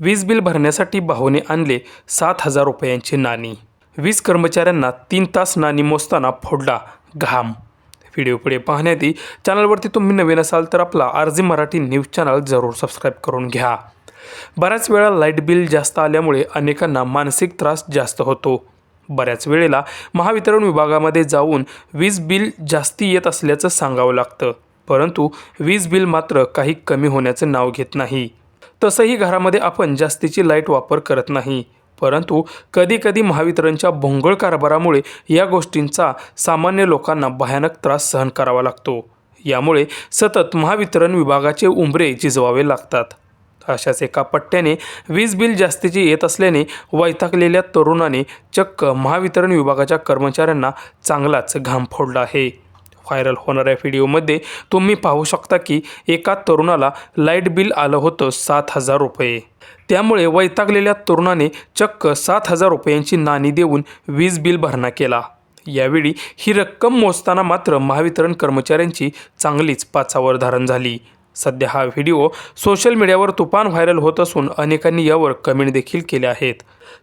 वीज बिल भरण्यासाठी भाऊने आणले सात हजार रुपयांची नाणी. वीज कर्मचाऱ्यांना तीन तास नाणी मोजताना फोडला घाम. व्हिडिओ पुढे पाहण्याआधी चॅनलवरती तुम्ही नवीन असाल तर आपला आरजी मराठी न्यूज चॅनल जरूर सबस्क्राईब करून घ्या. बऱ्याच वेळा लाइट बिल जास्त आल्यामुळे अनेकांना मानसिक त्रास जास्त होतो. बऱ्याच वेळेला महावितरण विभागामध्ये जाऊन वीज बिल जास्ती येत असल्याचं सांगावं लागतं. परंतु वीज बिल मात्र काही कमी होण्याचं नाव घेत नाही. तसंही घरामध्ये आपण जास्तीची लाइट वापर करत नाही. परंतु कधीकधी महावितरणच्या भोंगळ कारभारामुळे या गोष्टींचा सामान्य लोकांना भयानक त्रास सहन करावा लागतो. यामुळे सतत महावितरण विभागाचे उंबरे झिजवावे लागतात. अशाच एका पट्ट्याने वीज बिल जास्तीचे येत असल्याने वैतागलेल्या तरुणाने चक्क महावितरण विभागाच्या कर्मचाऱ्यांना चांगलाच घाम फोडला आहे. व्हायरल होणाऱ्या व्हिडिओमध्ये तुम्ही पाहू शकता की एका तरुणाला लाइट बिल आलं होतं सात हजार रुपये. त्यामुळे वैतागलेल्या तरुणाने चक्क सात हजार रुपयांची नाणी देऊन वीज बिल भरणा केला. यावेळी ही रक्कम मोजताना मात्र महावितरण कर्मचाऱ्यांची चांगलीच पाचावर धारण झाली. सध्या हा व्हिडिओ सोशल मीडियावर तुफान व्हायरल होत असून अनेकांनी यावर कमेंट देखील केल्या आहेत.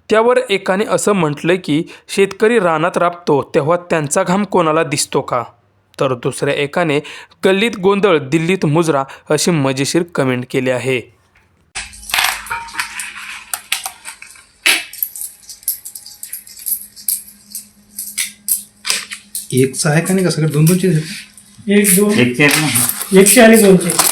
त्यावर एकाने असं म्हटलं की शेतकरी रानात राबतो तेव्हा त्यांचा घाम कोणाला दिसतो का? तर दुसऱ्या एकाने गल्लीत गोंधळ दिल्लीत मुजरा अशी मजेशीर कमेंट केली आहे. एकचं आहे का नाही का सगळं दोन दोनचे? एक दोन. एक एकशे आणि दोनशे.